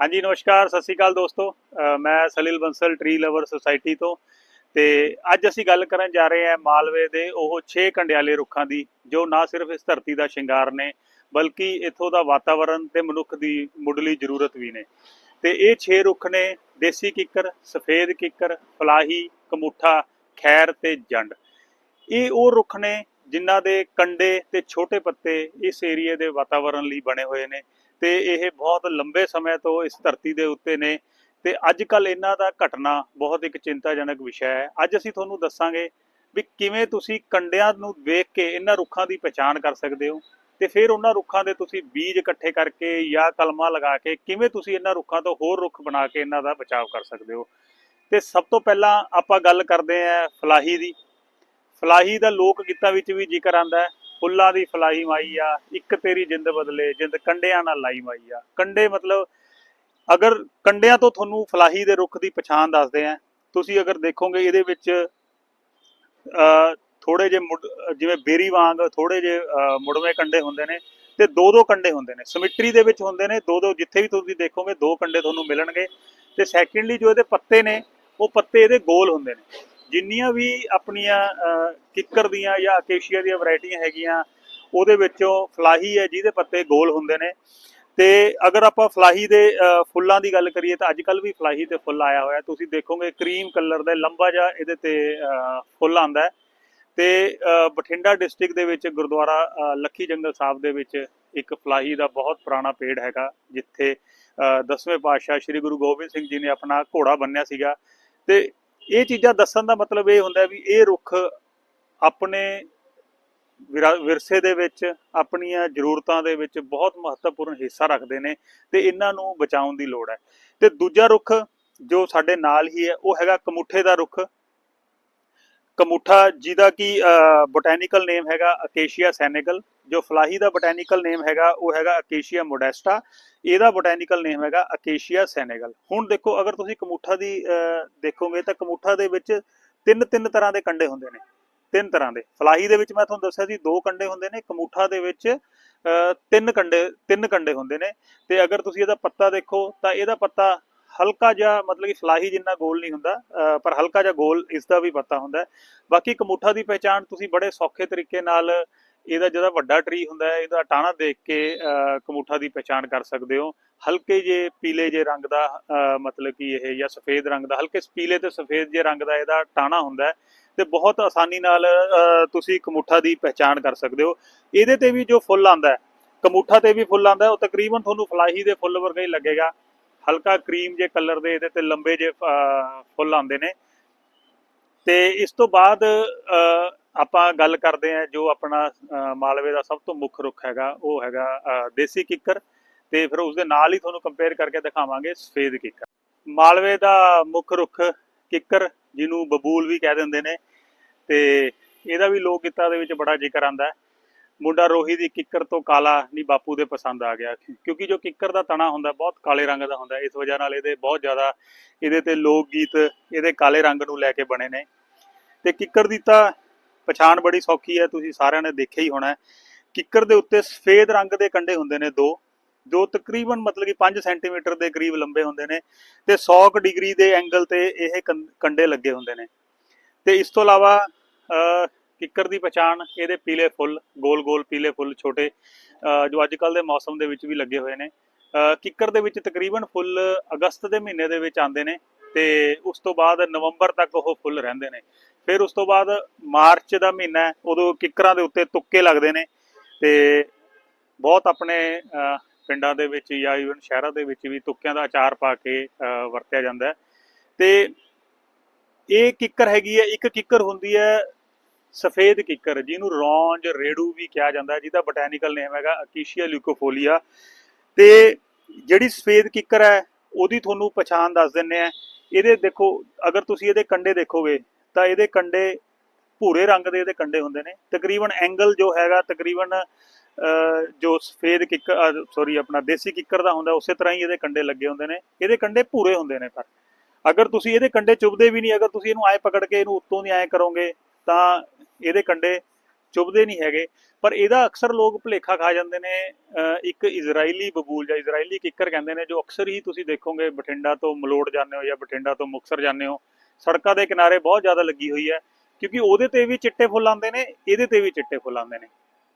ਹਾਂਜੀ, ਨਮਸਕਾਰ, ਸਤਿ ਸ਼੍ਰੀ ਅਕਾਲ ਦੋਸਤੋ। ਮੈਂ Salil Bansal tree lover society ਤੋਂ। ਤੇ ਅੱਜ ਅਸੀਂ ਗੱਲ ਕਰਨ ਜਾ ਰਹੇ ਹਾਂ ਮਾਲਵੇ ਦੇ ਉਹ 6 ਕੰਡਿਆਲੇ ਰੁੱਖਾਂ ਦੀ, ਜੋ ਨਾ ਸਿਰਫ ਇਸ ਧਰਤੀ ਦਾ ਸ਼ਿੰਗਾਰ ਨੇ, ਬਲਕਿ ਇੱਥੋਂ ਦਾ ਵਾਤਾਵਰਣ ਤੇ ਮਨੁੱਖ ਦੀ ਮੁੱਢਲੀ ਜ਼ਰੂਰਤ ਵੀ ਨੇ। ਤੇ ਇਹ 6 ਰੁੱਖ ਨੇ, ਦੇਸੀ ਕਿੱਕਰ, ਸਫੇਦ ਕਿੱਕਰ, ਫਲਾਹੀ, ਕਮੂਠਾ, ਖੈਰ ਤੇ ਜੰਡ। ਇਹ ਉਹ ਰੁੱਖ ਨੇ ਜਿਨ੍ਹਾਂ ਦੇ ਕੰਡੇ ਤੇ ਛੋਟੇ ਪੱਤੇ ਇਸ ਏਰੀਏ ਦੇ ਵਾਤਾਵਰਣ ਲਈ ਬਣੇ ਹੋਏ ਨੇ ਤੇ ਇਹ ਬਹੁਤ ਲੰਬੇ ਸਮੇਂ ਤੋਂ ਇਸ ਧਰਤੀ ਦੇ ਉੱਤੇ ਨੇ। ਤੇ ਅੱਜ ਕੱਲ ਇਹਨਾਂ ਦਾ ਘਟਨਾ ਬਹੁਤ ਇੱਕ ਚਿੰਤਾਜਨਕ ਵਿਸ਼ਾ ਹੈ। ਅੱਜ ਅਸੀਂ ਤੁਹਾਨੂੰ ਦੱਸਾਂਗੇ ਵੀ ਕਿਵੇਂ ਤੁਸੀਂ ਕੰਡਿਆਂ ਨੂੰ ਵੇਖ ਕੇ ਇਹਨਾਂ ਰੁੱਖਾਂ ਦੀ ਪਛਾਣ ਕਰ ਸਕਦੇ ਹੋ ਤੇ ਫਿਰ ਉਹਨਾਂ ਰੁੱਖਾਂ ਦੇ ਤੁਸੀਂ ਬੀਜ ਇਕੱਠੇ ਕਰਕੇ ਜਾਂ ਕਲਮਾਂ ਲਗਾ ਕੇ ਕਿਵੇਂ ਤੁਸੀਂ ਇਹਨਾਂ ਰੁੱਖਾਂ ਤੋਂ ਹੋਰ ਰੁੱਖ ਬਣਾ ਕੇ ਇਹਨਾਂ ਦਾ ਬਚਾਅ ਕਰ ਸਕਦੇ ਹੋ। ਤੇ ਸਭ ਤੋਂ ਪਹਿਲਾਂ ਆਪਾਂ ਗੱਲ ਕਰਦੇ ਆਂ ਫਲਾਹੀ ਦੀ। ਫਲਾਹੀ ਦਾ ਲੋਕ ਗੀਤਾਂ ਵਿੱਚ ਵੀ ਜ਼ਿਕਰ ਆਂਦਾ ਹੈ। ਫੁੱਲਾਂ ਦੀ ਫਲਾਈ ਮਾਈ ਆ ਇੱਕ ਤੇਰੀ ਜਿੰਦ ਬਦਲੇ ਜਿੰਦ ਕੰਡਿਆਂ ਨਾਲ ਲਾਈ ਮਾਈ ਆ। ਕੰਡੇ ਮਤਲਬ ਅਗਰ ਕੰਡਿਆਂ ਤੋਂ ਤੁਹਾਨੂੰ ਫਲਾਹੀ ਦੇ ਰੁੱਖ ਦੀ ਪਛਾਣ ਦੱਸਦੇ ਆ ਤੁਸੀਂ ਅਗਰ ਦੇਖੋਗੇ ਇਹਦੇ ਵਿੱਚ ਅ ਥੋੜੇ ਜੇ ਜਿਵੇਂ ਬੇਰੀ ਵਾਂਗ ਥੋੜੇ ਜੇ ਅ, ਮੁੜਵੇਂ ਕੰਡੇ ਹੁੰਦੇ ਨੇ ਤੇ ਦੋ ਦੋ ਕੰਡੇ ਹੁੰਦੇ ਨੇ। ਸਿਮਟਰੀ ਦੇ ਵਿੱਚ ਹੁੰਦੇ ਨੇ ਦੋ ਦੋ ਜਿੱਥੇ ਵੀ ਤੁਸੀਂ ਦੇਖੋਗੇ ਦੋ ਕੰਡੇ ਤੁਹਾਨੂੰ ਮਿਲਣਗੇ। ਤੇ ਸੈਕੰਡਲੀ ਜੋ ਇਹਦੇ ਪੱਤੇ ਨੇ ਉਹ ਪੱਤੇ ਇਹਦੇ ਗੋਲ ਹੁੰਦੇ ਨੇ। ਜਿੰਨੀਆਂ ਵੀ ਆਪਣੀਆਂ ਕਿੱਕਰ ਦੀਆਂ ਜਾਂ ਅਕੇਸ਼ੀਆ ਦੀਆਂ ਵੈਰਾਈਟੀਆਂ ਹੈਗੀਆਂ, ਉਹਦੇ ਵਿੱਚੋਂ ਫਲਾਹੀ ਹੈ, ਜਿਹਦੇ ਪੱਤੇ ਗੋਲ ਹੁੰਦੇ ਨੇ। ਤੇ ਅਗਰ ਆਪਾਂ ਫਲਾਹੀ ਦੇ ਫੁੱਲਾਂ ਦੀ ਗੱਲ ਕਰੀਏ ਤਾਂ ਅੱਜ ਕੱਲ ਵੀ ਫਲਾਹੀ ਤੇ ਫੁੱਲ ਆਇਆ ਹੋਇਆ। ਤੁਸੀਂ ਦੇਖੋਗੇ ਕਰੀਮ ਕਲਰ ਦਾ, ਲੰਬਾ ਜਿਹਾ ਇਹਦੇ ਤੇ ਫੁੱਲ ਆਂਦਾ ਹੈ। ਤੇ ਬਠਿੰਡਾ ਡਿਸਟ੍ਰਿਕਟ ਦੇ ਵਿੱਚ ਗੁਰਦੁਆਰਾ ਲੱਖੀ ਜੰਗਲ ਸਾਹਿਬ ਦੇ ਵਿੱਚ ਇੱਕ ਫਲਾਹੀ ਦਾ ਬਹੁਤ ਪੁਰਾਣਾ ਪੇੜ ਹੈਗਾ, ਜਿੱਥੇ ਦਸਵੇਂ ਪਾਤਸ਼ਾਹ ਸ੍ਰੀ ਗੁਰੂ ਗੋਬਿੰਦ ਸਿੰਘ ਜੀ ਨੇ ਆਪਣਾ ਘੋੜਾ ਬੰਨਿਆ ਸੀਗਾ। ਤੇ ਇਹ ਚੀਜ਼ਾਂ ਦੱਸਣ ਦਾ ਮਤਲਬ ਇਹ ਹੁੰਦਾ ਵੀ ਇਹ ਰੁੱਖ ਆਪਣੇ ਵਿਰਾ- ਵਿਰਸੇ ਦੇ ਵਿੱਚ, ਆਪਣੀਆਂ ਜ਼ਰੂਰਤਾਂ ਦੇ ਵਿੱਚ ਬਹੁਤ ਮਹੱਤਵਪੂਰਨ ਹਿੱਸਾ ਰੱਖਦੇ ਨੇ ਤੇ ਇਹਨਾਂ ਨੂੰ ਬਚਾਉਣ ਦੀ ਲੋੜ ਹੈ। ਤੇ ਦੂਜਾ ਰੁੱਖ ਜੋ ਸਾਡੇ ਨਾਲ ਹੀ ਹੈ, ਉਹ ਹੈਗਾ ਕਮੁੱਠੇ ਦਾ ਰੁੱਖ। ਕਮੂਠਾ, ਜਿਹਦਾ ਕਿ ਬੋਟੈਨੀਕਲ ਨੇਮ ਹੈਗਾ ਅਕੇਸ਼ੀਆ ਸੈਨੇਗਲ ਜੋ ਫਲਾਹੀ ਦਾ ਬੋਟੈਨੀਕਲ ਨੇਮ ਹੈਗਾ, ਉਹ ਹੈਗਾ ਅਕੇਸ਼ੀਆ ਮੋਡੈਸਟਾ ਇਹਦਾ ਬੋਟੈਨੀਕਲ ਨੇਮ ਹੈਗਾ ਅਕੇਸ਼ੀਆ ਸੈਨੇਗਲ ਹੁਣ ਦੇਖੋ, ਅਗਰ ਤੁਸੀਂ ਕਮੂਠਾ ਦੀ ਦੇਖੋਗੇ ਤਾਂ ਕਮੂਠਾ ਦੇ ਵਿੱਚ ਤਿੰਨ ਤਿੰਨ ਤਰ੍ਹਾਂ ਦੇ ਕੰਡੇ ਹੁੰਦੇ ਨੇ। ਤਿੰਨ ਤਰ੍ਹਾਂ ਦੇ। ਫਲਾਹੀ ਦੇ ਵਿੱਚ ਮੈਂ ਤੁਹਾਨੂੰ ਦੱਸਿਆ ਸੀ, ਦੋ ਕੰਡੇ ਹੁੰਦੇ ਨੇ, ਕਮੂਠਾ ਦੇ ਵਿੱਚ ਤਿੰਨ ਕੰਡੇ ਤਿੰਨ ਕੰਡੇ ਹੁੰਦੇ ਨੇ। ਤੇ ਅਗਰ ਤੁਸੀਂ ਇਹਦਾ ਪੱਤਾ ਦੇਖੋ, ਤਾਂ ਇਹਦਾ ਪੱਤਾ ਹਲਕਾ ਜਿਹਾ ਮਤਲਬ ਕਿ ਫਲਾਹੀ ਜਿੰਨਾ ਗੋਲ ਨਹੀਂ ਹੁੰਦਾ ਅਹ, ਪਰ ਹਲਕਾ ਜਿਹਾ ਗੋਲ ਇਸ ਦਾ ਵੀ ਪਤਾ ਹੁੰਦਾ ਬਾਕੀ ਕਮੂਠਾ ਦੀ ਪਹਿਚਾਣ ਤੁਸੀਂ ਬੜੇ ਸੌਖੇ ਤਰੀਕੇ ਨਾਲ ਇਹਦਾ ਜਿਹੜਾ ਵੱਡਾ ਟਰੀ ਹੁੰਦਾ ਇਹਦਾ ਟਾਣਾ ਦੇਖ ਕੇ ਅਹ, ਕਮੂਠਾ ਦੀ ਪਛਾਣ ਕਰ ਸਕਦੇ ਹੋ। ਹਲਕੇ ਜੇ ਪੀਲੇ ਜੇ ਰੰਗ ਦਾ ਮਤਲਬ ਕਿ ਇਹ ਜਾਂ ਸਫੇਦ ਰੰਗ ਦਾ ਹਲਕੇ ਪੀਲੇ ਤੇ ਸਫੇਦ ਜੇ ਰੰਗ ਦਾ ਇਹਦਾ ਟਾਣਾ ਹੁੰਦਾ ਹੈ ਤੇ ਬਹੁਤ ਆਸਾਨੀ ਨਾਲ ਤੁਸੀਂ ਕਮੂਠਾ ਦੀ ਪਛਾਣ ਕਰ ਸਕਦੇ ਹੋ। ਇਹਦੇ ਤੇ ਵੀ ਜੋ ਫੁੱਲ ਆਂਦਾ ਕਮੂਠਾ ਤੇ ਵੀ ਫੁੱਲ ਆਂਦਾ ਉਹ ਤਕਰੀਬਨ ਤੁਹਾਨੂੰ ਫਲਾਹੀ ਦੇ ਫੁੱਲ ਵਰਗਾ ਹੀ ਲੱਗੇਗਾ। ਹਲਕਾ ਕਰੀਮ ਜੇ ਕਲਰ ਦੇ ਇਹਦੇ ਤੇ ਲੰਬੇ ਜੇ ਫੁੱਲ ਆਉਂਦੇ ਨੇ। ਤੇ ਇਸ ਤੋਂ ਬਾਅਦ ਆਪਾਂ ਗੱਲ ਕਰਦੇ ਹਾਂ ਜੋ ਆਪਣਾ ਮਾਲਵੇ ਦਾ ਸਭ ਤੋਂ ਮੁੱਖ ਰੁੱਖ ਹੈਗਾ, ਉਹ ਹੈਗਾ ਦੇਸੀ ਕਿੱਕਰ। ਤੇ ਫਿਰ ਉਸ ਦੇ ਨਾਲ ਹੀ ਤੁਹਾਨੂੰ ਕੰਪੇਅਰ ਕਰਕੇ ਦਿਖਾਵਾਂਗੇ ਸਫੇਦ ਕਿੱਕਰ। ਮਾਲਵੇ ਦਾ ਮੁੱਖ ਰੁੱਖ ਕਿੱਕਰ, ਜਿਹਨੂੰ ਬਬੂਲ ਵੀ ਕਹਿ ਦਿੰਦੇ ਨੇ। ਤੇ ਇਹਦਾ ਵੀ ਲੋਕ ਗੀਤਾਂ ਦੇ ਵਿੱਚ ਬੜਾ ਜ਼ਿਕਰ ਆਂਦਾ ਹੈ। ਮੁੰਡਾ ਰੋਹੀ ਦੀ ਕਿੱਕਰ ਤੋਂ ਕਾਲਾ ਨਹੀਂ, ਬਾਪੂ ਦੇ ਪਸੰਦ ਆ ਗਿਆ। ਕਿਉਂਕਿ ਜੋ ਕਿੱਕਰ ਦਾ ਤਣਾ ਹੁੰਦਾ, ਬਹੁਤ ਕਾਲੇ ਰੰਗ ਦਾ ਹੁੰਦਾ, ਇਸ ਵਜ੍ਹਾ ਨਾਲ ਇਹਦੇ ਬਹੁਤ ਜ਼ਿਆਦਾ, ਇਹਦੇ ਤੇ ਲੋਕ ਗੀਤ ਇਹਦੇ ਕਾਲੇ ਰੰਗ ਨੂੰ ਲੈ ਕੇ ਬਣੇ ਨੇ। ਤੇ ਕਿੱਕਰ ਦੀ ਤਾਂ ਪਛਾਣ ਬੜੀ ਸੌਖੀ ਹੈ, ਤੁਸੀਂ ਸਾਰਿਆਂ ਨੇ ਦੇਖਿਆ ਹੀ ਹੋਣਾ ਕਿੱਕਰ ਦੇ ਉੱਤੇ ਸਫੇਦ ਰੰਗ ਦੇ ਕੰਡੇ ਹੁੰਦੇ ਨੇ ਦੋ, ਜੋ ਤਕਰੀਬਨ ਮਤਲਬ ਕਿ 5 ਸੈਂਟੀਮੀਟਰ ਦੇ ਕਰੀਬ ਲੰਬੇ ਹੁੰਦੇ ਨੇ ਤੇ 100 ਕੁ ਡਿਗਰੀ ਦੇ ਐਂਗਲ ਤੇ ਇਹ ਕੰ- ਕੰਡੇ ਲੱਗੇ ਹੁੰਦੇ ਨੇ। ਤੇ ਇਸ ਤੋਂ ਇਲਾਵਾ ਕਿੱਕਰ ਦੀ ਪਛਾਣ, ਇਹਦੇ ਪੀਲੇ ਫੁੱਲ ਗੋਲ-ਗੋਲ ਪੀਲੇ ਫੁੱਲ ਛੋਟੇ ਜੋ ਅੱਜ ਕੱਲ ਦੇ ਮੌਸਮ ਦੇ ਵਿੱਚ ਵੀ ਲੱਗੇ ਹੋਏ ਨੇ। ਕਿੱਕਰ ਦੇ ਵਿੱਚ ਤਕਰੀਬਨ ਫੁੱਲ ਅਗਸਤ ਦੇ ਮਹੀਨੇ ਦੇ ਵਿੱਚ ਆਉਂਦੇ ਨੇ ਤੇ ਉਸ ਤੋਂ ਬਾਅਦ ਨਵੰਬਰ ਤੱਕ ਉਹ ਫੁੱਲ ਰਹਿੰਦੇ ਨੇ। ਫਿਰ ਉਸ ਤੋਂ ਬਾਅਦ ਮਾਰਚ ਦਾ ਮਹੀਨਾ ਉਦੋਂ ਕਿੱਕਰਾਂ ਦੇ ਉੱਤੇ ਤੁੱਕੇ ਲੱਗਦੇ ਨੇ ਤੇ ਬਹੁਤ ਆਪਣੇ ਪਿੰਡਾਂ ਦੇ ਵਿੱਚ ਜਾਂ ਇਵਨ ਸ਼ਹਿਰਾਂ ਦੇ ਵਿੱਚ ਵੀ ਤੁੱਕਿਆਂ ਦਾ ਅਚਾਰ ਪਾ ਕੇ ਵਰਤਿਆ ਜਾਂਦਾ ਹੈ। ਤੇ ਇਹ ਕਿੱਕਰ ਹੈਗੀ ਹੈ, ਇੱਕ ਕਿੱਕਰ ਹੁੰਦੀ ਹੈ ਸਫੇਦ ਕਿੱਕਰ ਜਿਹਨੂੰ ਰੌਂਜ ਰੇੜੂ ਵੀ ਕਿਹਾ ਜਾਂਦਾ ਹੈ ਜਿਹਦਾ ਬੋਟੈਨੀਕਲ ਨੇਮ ਹੈਗਾ ਅਕੀਸ਼ੀਆ ਲਿਊਕੋਫੋਲੀਆ। ਤੇ ਜਿਹੜੀ ਸਫੇਦ ਕਿੱਕਰ ਹੈ ਉਹਦੀ ਤੁਹਾਨੂੰ ਪਛਾਣ ਦੱਸ ਦਿੰਨੇ ਆ ਇਹਦੇ ਦੇਖੋ ਅਗਰ ਤੁਸੀਂ ਇਹਦੇ ਕੰਡੇ ਦੇਖੋਗੇ ਤਾਂ ਇਹਦੇ ਕੰਡੇ ਭੂਰੇ ਰੰਗ ਦੇ ਇਹਦੇ ਕੰਡੇ ਹੁੰਦੇ ਨੇ। ਤਕਰੀਬਨ ਐਂਗਲ ਜੋ ਹੈਗਾ ਤਕਰੀਬਨ ਅਹ, ਜੋ ਸਫੇਦ ਕਿੱਕਰ ਸੌਰੀ ਆਪਣਾ ਦੇਸੀ ਕਿੱਕਰ ਦਾ ਹੁੰਦਾ ਉਸੇ ਤਰ੍ਹਾਂ ਹੀ ਇਹਦੇ ਕੰਡੇ ਲੱਗੇ ਹੁੰਦੇ ਨੇ। ਇਹਦੇ ਕੰਡੇ ਭੂਰੇ ਹੁੰਦੇ ਨੇ ਪਰ। ਅਗਰ ਤੁਸੀਂ ਇਹਦੇ ਕੰਡੇ ਚੁਭਦੇ ਵੀ ਨਹੀਂ ਅਗਰ ਤੁਸੀਂ ਇਹਨੂੰ ਐ ਪਕੜ ਕੇ ਇਹਨੂੰ ਉੱਤੋਂ ਦੀ ਐ ਕਰੋਗੇ ਤਾਂ ਇਹਦੇ ਕੰਡੇ ਚੁਭਦੇ ਨਹੀਂ ਹੈਗੇ। ਪਰ ਇਹਦਾ ਅਕਸਰ ਲੋਕ ਭੁਲੇਖਾ ਖਾ ਜਾਂਦੇ ਨੇ, ਅਹ, ਇੱਕ ਇਜ਼ਰਾਈਲੀ ਬਬੂਲ ਜਾਂ ਇਜ਼ਰਾਈਲੀ ਕਿੱਕਰ ਕਹਿੰਦੇ ਨੇ, ਜੋ ਅਕਸਰ ਹੀ ਤੁਸੀਂ ਦੇਖੋਗੇ, ਬਠਿੰਡਾ ਤੋਂ ਮਲੋੜ ਜਾਂਦੇ ਹੋ ਜਾਂ ਬਠਿੰਡਾ ਤੋਂ ਮੁਕਸਰ ਜਾਂਦੇ ਹੋ, ਸੜਕਾਂ ਦੇ ਕਿਨਾਰੇ ਬਹੁਤ ਜ਼ਿਆਦਾ ਲੱਗੀ ਹੋਈ ਹੈ, ਕਿਉਂਕਿ ਉਹਦੇ ਤੇ ਵੀ ਚਿੱਟੇ ਫੁੱਲ ਆਉਂਦੇ ਨੇ, ਇਹਦੇ ਤੇ ਵੀ ਚਿੱਟੇ ਫੁੱਲ ਆਉਂਦੇ ਨੇ।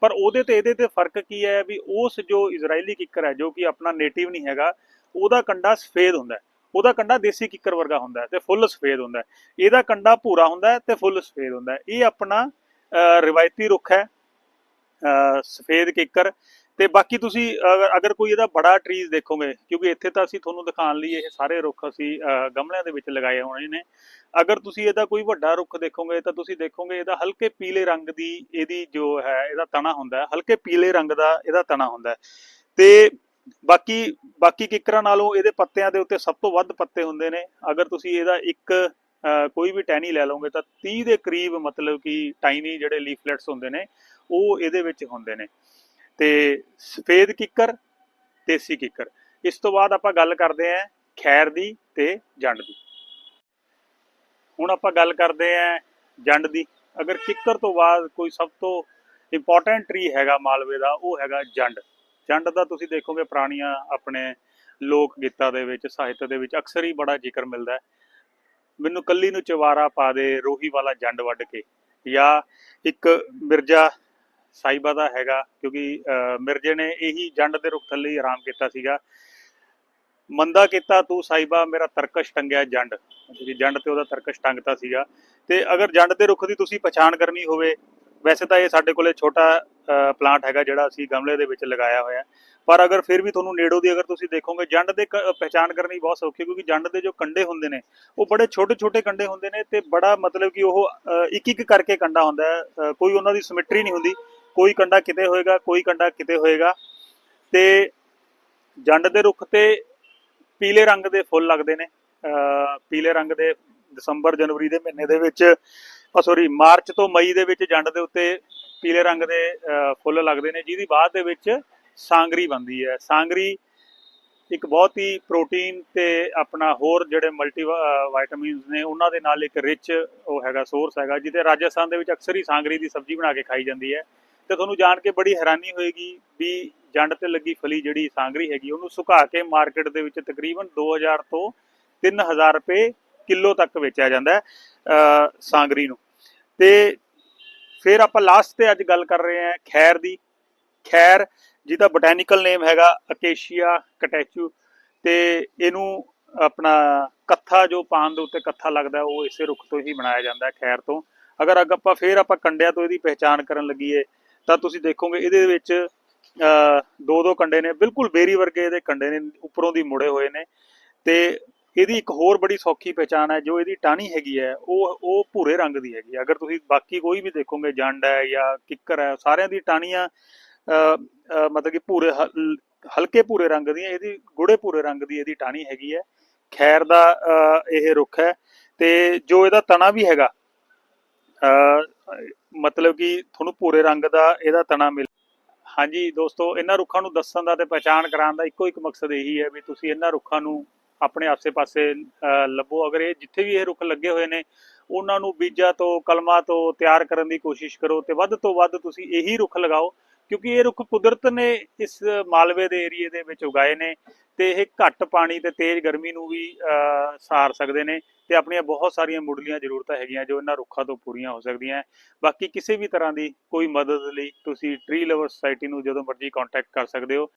ਪਰ ਉਹਦੇ ਤੇ, ਇਹਦੇ ਤੇ ਫ਼ਰਕ ਕੀ ਹੈ ਵੀ ਉਸ ਜੋ ਇਜ਼ਰਾਈਲੀ ਕਿੱਕਰ ਹੈ, ਜੋ ਕਿ ਆਪਣਾ ਨੇਟਿਵ ਨਹੀਂ ਹੈਗਾ, ਉਹਦਾ ਕੰਡਾ ਸਫੇਦ ਹੁੰਦਾ ਹੈ। ਉਹਦਾ ਕੰਡਾ ਦੇਸੀ ਕਿੱਕਰ ਵਰਗਾ ਹੁੰਦਾ ਤੇ ਫੁੱਲ ਸਫੇਦ ਹੁੰਦਾ ਇਹਦਾ ਕੰਡਾ ਭੂਰਾ ਹੁੰਦਾ ਤੇ ਫੁੱਲ ਸਫੇਦ ਹੁੰਦਾ ਇਹ ਆਪਣਾ ਅਹ, ਰਿਵਾਇਤੀ ਰੁੱਖ ਹੈ ਅਹ, ਸਫੇਦ ਕਿੱਕਰ। ਤੇ ਬਾਕੀ ਤੁਸੀਂ ਅਗਰ- ਕੋਈ ਇਹਦਾ ਬੜਾ ਟਰੀਜ਼ ਦੇਖੋਗੇ ਕਿਉਂਕਿ ਇੱਥੇ ਤਾਂ ਅਸੀਂ ਤੁਹਾਨੂੰ ਦਿਖਾਉਣ ਲਈ ਇਹ ਸਾਰੇ ਰੁੱਖ ਅਸੀਂ ਅਹ, ਗਮਲਿਆਂ ਦੇ ਵਿੱਚ ਲਗਾਏ ਹੋਣੇ ਨੇ। ਅਗਰ ਤੁਸੀਂ ਇਹਦਾ ਕੋਈ ਵੱਡਾ ਰੁੱਖ ਦੇਖੋਗੇ ਤਾਂ ਤੁਸੀਂ ਦੇਖੋਗੇ ਇਹਦਾ ਹਲਕੇ ਪੀਲੇ ਰੰਗ ਦੀ ਇਹਦੀ ਜੋ ਹੈ ਇਹਦਾ ਤਣਾ ਹੁੰਦਾ ਹੈ। ਹਲਕੇ ਪੀਲੇ ਰੰਗ ਦਾ ਇਹਦਾ ਤਣਾ ਹੁੰਦਾ ਹੈ। ਤੇ ਬਾਕੀ ਬਾਕੀ ਕਿੱਕਰਾਂ ਨਾਲੋਂ ਇਹਦੇ ਪੱਤਿਆਂ ਦੇ ਉੱਤੇ ਸਭ ਤੋਂ ਵੱਧ ਪੱਤੇ ਹੁੰਦੇ ਨੇ। ਅਗਰ ਤੁਸੀਂ ਇਹਦਾ ਇੱਕ ਕੋਈ ਵੀ ਟੈਨੀ ਲੈ ਲਓਗੇ ਤਾਂ 30 ਦੇ ਕਰੀਬ ਮਤਲਬ ਕਿ ਟਾਈਨੀ ਜਿਹੜੇ ਲੀਫਲੈਟਸ ਹੁੰਦੇ ਨੇ, ਉਹ ਇਹਦੇ ਵਿੱਚ ਹੁੰਦੇ ਨੇ। ਤੇ ਸਫੇਦ ਕਿੱਕਰ, ਦੇਸੀ ਕਿੱਕਰ। ਇਸ ਤੋਂ ਬਾਅਦ ਆਪਾਂ ਗੱਲ ਕਰਦੇ ਆਂ ਖੈਰ ਦੀ ਤੇ ਜੰਡ ਦੀ। ਹੁਣ ਆਪਾਂ ਗੱਲ ਕਰਦੇ ਆਂ ਜੰਡ ਦੀ। ਅਗਰ ਕਿੱਕਰ ਤੋਂ ਬਾਅਦ ਕੋਈ ਸਭ ਤੋਂ ਇੰਪੋਰਟੈਂਟ ਟਰੀ ਹੈਗਾ ਮਾਲਵੇ ਦਾ, ਉਹ ਹੈਗਾ ਜੰਡ। ਜੰਡ ਦਾ ਤੁਸੀਂ ਦੇਖੋਗੇ ਪੁਰਾਣੀਆਂ ਆਪਣੇ ਲੋਕ ਗੀਤਾਂ ਦੇ ਵਿੱਚ ਸਾਹਿਤ ਦੇ ਵਿੱਚ ਅਕਸਰ ਹੀ ਬੜਾ ਜ਼ਿਕਰ ਮਿਲਦਾ ਮੈਨੂੰ ਕੱਲੀ ਨੂੰ ਚਵਾਰਾ ਪਾ ਦੇ ਰੋਹੀ ਵਾਲਾ ਜੰਡ ਵੱਢ ਕੇ ਜਾਂ ਇੱਕ ਮਿਰਜ਼ਾ ਸਾਹਿਬਾ ਦਾ ਹੈਗਾ ਕਿਉਂਕਿ ਅਹ, ਮਿਰਜ਼ੇ ਨੇ ਇਹੀ ਜੰਡ ਦੇ ਰੁੱਖ ਥੱਲੇ ਹੀ ਆਰਾਮ ਕੀਤਾ ਸੀਗਾ। ਮੰਦਾ ਕੀਤਾ ਤੂੰ ਸਾਹਿਬਾ ਮੇਰਾ ਤਰਕਸ਼ ਟੰਗਿਆ ਜੰਡ। ਜਿਹੜੀ ਜੰਡ ਤੇ ਉਹਦਾ ਤਰਕਸ਼ ਟੰਗਤਾ ਸੀਗਾ। ਤੇ ਅਗਰ ਜੰਡ ਦੇ ਰੁੱਖ ਦੀ ਤੁਸੀਂ ਪਛਾਣ ਕਰਨੀ ਹੋਵੇ ਵੈਸੇ ਤਾਂ ਇਹ ਸਾਡੇ ਕੋਲੇ ਛੋਟਾ ਪਲਾਂਟ ਹੈਗਾ ਜਿਹੜਾ ਅਸੀਂ ਗਮਲੇ ਦੇ ਵਿੱਚ ਲਗਾਇਆ ਹੋਇਆ ਪਰ ਅਗਰ ਫਿਰ ਵੀ ਤੁਹਾਨੂੰ ਨੇੜੋਂ ਦੀ ਅਗਰ ਤੁਸੀਂ ਦੇਖੋਗੇ ਜੰਡ ਦੇ ਕ- ਪਛਾਣ ਕਰਨੀ ਬਹੁਤ ਸੌਖੀ ਹੈ ਕਿਉਂਕਿ ਜੰਡ ਦੇ ਜੋ ਕੰਡੇ ਹੁੰਦੇ ਨੇ ਉਹ ਬੜੇ ਛੋਟੇ ਛੋਟੇ ਕੰਡੇ ਹੁੰਦੇ ਨੇ ਤੇ ਬੜਾ ਮਤਲਬ ਕਿ ਉਹ ਇੱਕ ਇੱਕ ਕਰਕੇ ਕੰਡਾ ਹੁੰਦਾ ਹੈ। ਕੋਈ ਉਹਨਾਂ ਦੀ ਸਿਮਟਰੀ ਨਹੀਂ ਹੁੰਦੀ ਕੋਈ ਕੰਡਾ ਕਿਤੇ ਹੋਏਗਾ ਕੋਈ ਕੰਡਾ ਕਿਤੇ ਹੋਏਗਾ। ਤੇ ਜੰਡ ਦੇ ਰੁੱਖ ਤੇ ਪੀਲੇ ਰੰਗ ਦੇ ਫੁੱਲ ਲੱਗਦੇ ਨੇ। ਅ, ਪੀਲੇ ਰੰਗ ਦੇ ਦਸੰਬਰ ਜਨਵਰੀ ਦੇ ਮਹੀਨੇ ਦੇ ਵਿੱਚ ਸੌਰੀ ਮਾਰਚ ਤੋਂ ਮਈ ਦੇ ਵਿੱਚ ਜੰਡ ਦੇ ਉੱਤੇ ਪੀਲੇ ਰੰਗ ਦੇ ਫੁੱਲ ਲੱਗਦੇ ਨੇ, ਜਿਹਦੀ ਬਾਅਦ ਦੇ ਵਿੱਚ ਸਾਂਗਰੀ ਬਣਦੀ ਹੈ। ਸਾਂਗਰੀ ਇੱਕ ਬਹੁਤ ਹੀ ਪ੍ਰੋਟੀਨ ਤੇ ਆਪਣਾ ਹੋਰ ਜਿਹੜੇ ਮਲਟੀ ਵਿਟਾਮਿਨਸ ਨੇ, ਉਹਨਾਂ ਦੇ ਨਾਲ ਇੱਕ ਰਿਚ ਉਹ ਹੈਗਾ ਸੋਰਸ ਹੈਗਾ, ਜਿਹਦੇ ਰਾਜਸਥਾਨ ਦੇ ਵਿੱਚ ਅਕਸਰ ਹੀ ਸਾਂਗਰੀ ਦੀ ਸਬਜ਼ੀ ਬਣਾ ਕੇ ਖਾਈ ਜਾਂਦੀ ਹੈ। ਤੇ ਤੁਹਾਨੂੰ ਜਾਣ ਕੇ ਬੜੀ ਹੈਰਾਨੀ ਹੋਏਗੀ ਵੀ ਜੰਡ ਤੇ ਲੱਗੀ ਫਲੀ ਜਿਹੜੀ ਸਾਂਗਰੀ ਹੈਗੀ, ਉਹਨੂੰ ਸੁਕਾ ਕੇ ਮਾਰਕੀਟ ਦੇ ਵਿੱਚ ਤਕਰੀਬਨ 2000 ਤੋਂ 3000 ਰੁਪਏ ਕਿਲੋ ਤੱਕ ਵੇਚਿਆ ਜਾਂਦਾ ਹੈ ਸਾਂਗਰੀ ਨੂੰ। ਤੇ ਫਿਰ ਆਪਾਂ ਲਾਸਟ ਤੇ ਅੱਜ ਗੱਲ ਕਰ ਰਹੇ ਹਾਂ ਖੈਰ ਦੀ। ਖੈਰ, ਜਿਹਦਾ ਬੋਟੈਨੀਕਲ ਨੇਮ ਹੈਗਾ ਅਕੇਸ਼ੀਆ ਕਟੈਚੂ ਤੇ ਇਹਨੂੰ ਆਪਣਾ ਕੱਥਾ, ਜੋ ਪਾਨ ਦੇ ਉੱਤੇ ਕੱਥਾ ਲੱਗਦਾ, ਉਹ ਇਸੇ ਰੁੱਖ ਤੋਂ ਹੀ ਬਣਾਇਆ ਜਾਂਦਾ ਹੈ ਖੈਰ ਤੋਂ। ਅਗਰ ਅੱਗੇ ਆਪਾਂ ਫਿਰ ਆਪਾਂ ਕੰਡਿਆਂ ਤੋਂ ਇਹਦੀ ਪਹਿਚਾਣ ਕਰਨ ਲੱਗੀਏ, ਤਾਂ ਤੁਸੀਂ ਦੇਖੋਗੇ ਇਹਦੇ ਵਿੱਚ ਦੋ ਦੋ ਕੰਡੇ ਨੇ, ਬਿਲਕੁਲ ਬੇਰੀ ਵਰਗੇ ਇਹਦੇ ਕੰਡੇ ਨੇ, ਉੱਪਰੋਂ ਦੀ ਮੁੜੇ ਹੋਏ ਨੇ। ਤੇ ਇਹਦੀ ਇੱਕ ਹੋਰ ਬੜੀ ਸੌਖੀ ਪਹਿਚਾਣ ਹੈ ਜੋ ਇਹਦੀ ਟਾਹਣੀ ਹੈਗੀ ਹੈ ਉਹ ਉਹ ਭੂਰੇ ਰੰਗ ਦੀ ਹੈਗੀ ਹੈ। ਅਗਰ ਤੁਸੀਂ ਬਾਕੀ ਕੋਈ ਵੀ ਦੇਖੋਗੇ ਜੰਡ ਹੈ ਜਾਂ ਕਿੱਕਰ ਹੈ ਸਾਰਿਆਂ ਦੀ ਟਾਹਣੀਆਂ ਮਤਲਬ ਕਿ ਭੂਰੇ ਹਲਕੇ ਭੂਰੇ ਰੰਗ ਦੀਆਂ ਇਹਦੀ ਗੂੜੇ ਭੂਰੇ ਰੰਗ ਦੀ ਇਹਦੀ ਟਾਹਣੀ ਹੈਗੀ ਹੈ। ਖੈਰ ਦਾ ਅਹ, ਇਹ ਰੁੱਖ ਹੈ ਤੇ ਜੋ ਇਹਦਾ ਤਣਾ ਵੀ ਹੈਗਾ ਅਹ, ਮਤਲਬ ਕਿ ਤੁਹਾਨੂੰ ਭੂਰੇ ਰੰਗ ਦਾ ਇਹਦਾ ਤਣਾ ਮਿਲ ਹਾਂਜੀ ਦੋਸਤੋ ਇਹਨਾਂ ਰੁੱਖਾਂ ਨੂੰ ਦੱਸਣ ਦਾ ਤੇ ਪਛਾਣ ਕਰਾਉਣ ਦਾ ਇੱਕੋ ਇੱਕ ਮਕਸਦ ਇਹੀ ਹੈ ਵੀ ਤੁਸੀਂ ਇਹਨਾਂ ਰੁੱਖਾਂ ਨੂੰ ਆਪਣੇ ਆਸੇ-ਪਾਸੇ ਲੱਭੋ। ਅਗਰ ਇਹ ਜਿੱਥੇ ਵੀ ਇਹ ਰੁੱਖ ਲੱਗੇ ਹੋਏ ਨੇ, ਉਹਨਾਂ ਨੂੰ ਬੀਜਾਂ ਤੋਂ, ਕਲਮਾਂ ਤੋਂ ਤਿਆਰ ਕਰਨ ਦੀ ਕੋਸ਼ਿਸ਼ ਕਰੋ ਤੇ ਵੱਧ ਤੋਂ ਵੱਧ ਤੁਸੀਂ ਇਹੀ ਰੁੱਖ ਲਗਾਓ, ਕਿਉਂਕਿ ਇਹ ਰੁੱਖ ਕੁਦਰਤ ਨੇ ਇਸ ਮਾਲਵੇ ਦੇ ਏਰੀਏ ਦੇ ਵਿੱਚ ਉਗਾਏ ਨੇ ਤੇ ਇਹ ਘੱਟ ਪਾਣੀ ਤੇ ਤੇਜ਼ ਗਰਮੀ ਨੂੰ ਵੀ ਸਾਰ ਸਕਦੇ ਨੇ ਤੇ ਆਪਣੀਆਂ ਬਹੁਤ ਸਾਰੀਆਂ ਮੁੱਢਲੀਆਂ ਜ਼ਰੂਰਤਾਂ ਹੈਗੀਆਂ ਜੋ ਇਹਨਾਂ ਰੁੱਖਾਂ ਤੋਂ ਪੂਰੀਆਂ ਹੋ ਸਕਦੀਆਂ। ਬਾਕੀ ਕਿਸੇ ਵੀ ਤਰ੍ਹਾਂ ਦੀ ਕੋਈ ਮਦਦ ਲਈ ਤੁਸੀਂ ਟ੍ਰੀ ਲਵਰ ਸੁਸਾਇਟੀ ਨੂੰ ਜਦੋਂ ਮਰਜ਼ੀ ਕੰਟੈਕਟ ਕਰ ਸਕਦੇ ਹੋ।